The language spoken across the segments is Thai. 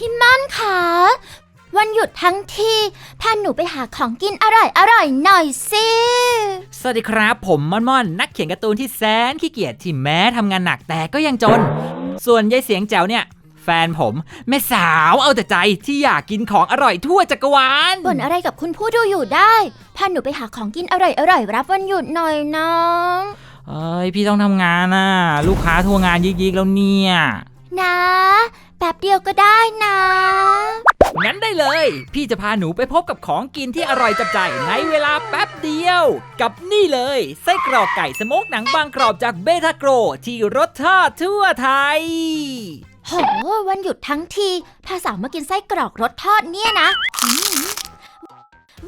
พี่ม่อนคะวันหยุดทั้งทีพาหนูไปหาของกินอร่อยอร่อยๆหน่อยสิสวัสดีครับ ผมม่อนม่อนนักเขียนการ์ตูนที่แสนขี้เกียจที่แม้ทำงานหนักแต่ก็ยังจน ส่วนยายเสียงแจ๋วเนี่ย แฟนผม แม่สาวเอาแต่ใจที่อยากกินของอร่อยทั่วจักรวาลบ่นอะไรกับคุณผู้ดูอยู่ได้พาหนูไปหาของกินอร่อยอร่อยๆรับวันหยุดหน่อยนะเอ้ยพี่ต้องทำงานน่ะ ลูกค้าโทรงานยิกๆแล้วเนี่ย นะ แป๊บเดียวก็ได้นะ งั้นได้เลย พี่จะพาหนูไปพบกับของกินที่อร่อยจับใจในเวลาแป๊บเดียว กับนี่เลยไส้กรอกไก่สโมกหนังบางกรอบจากเบทาโกรที่รสชาติทั่วไทย โห วันหยุดทั้งที พาสาวมากินไส้กรอกรสทอดเนี่ยนะอืม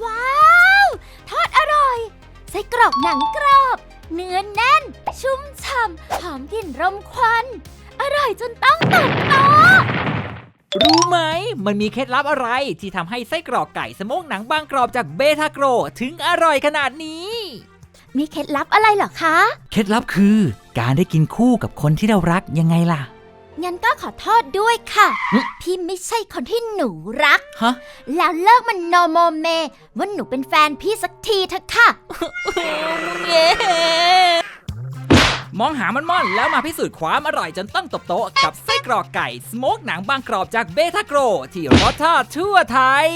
ว้าว ทอดอร่อย ไส้กรอกหนังกรอบ เนื้อแน่น ชุ่มฉ่ำหอมกลิ่นรมควันอ ร่อยจนต้องตกโต๊ะรู้ไหม มันมีเคล็ดลับอะไรที่ทำให้ไส้กรอกไก่สโมกหนังบางกรอบจากเบทาโกรถึงอร่อยขนาดนี้ มีเคล็ดลับอะไรเหรอคะ เคล็ดลับคือ การได้กินคู่กับคนที่เรารักยังไงล่ะ งั้นก็ขอโทษด้วยค่ะ หึพี่ไม่ใช่คนที่หนูรัก ฮะ แล้วเลิกมันโนโมเม ว่าหนูเป็นแฟนพี่สักทีเถอะค่ะ มองหามันม่อนแล้วมาพิสูจน์ความอร่อยจนต้องตบโต๊ะกับไส้กรอกไก่ สโมกหนังบางกรอบจากเบทาโกรที่รสชาติทั่วไทย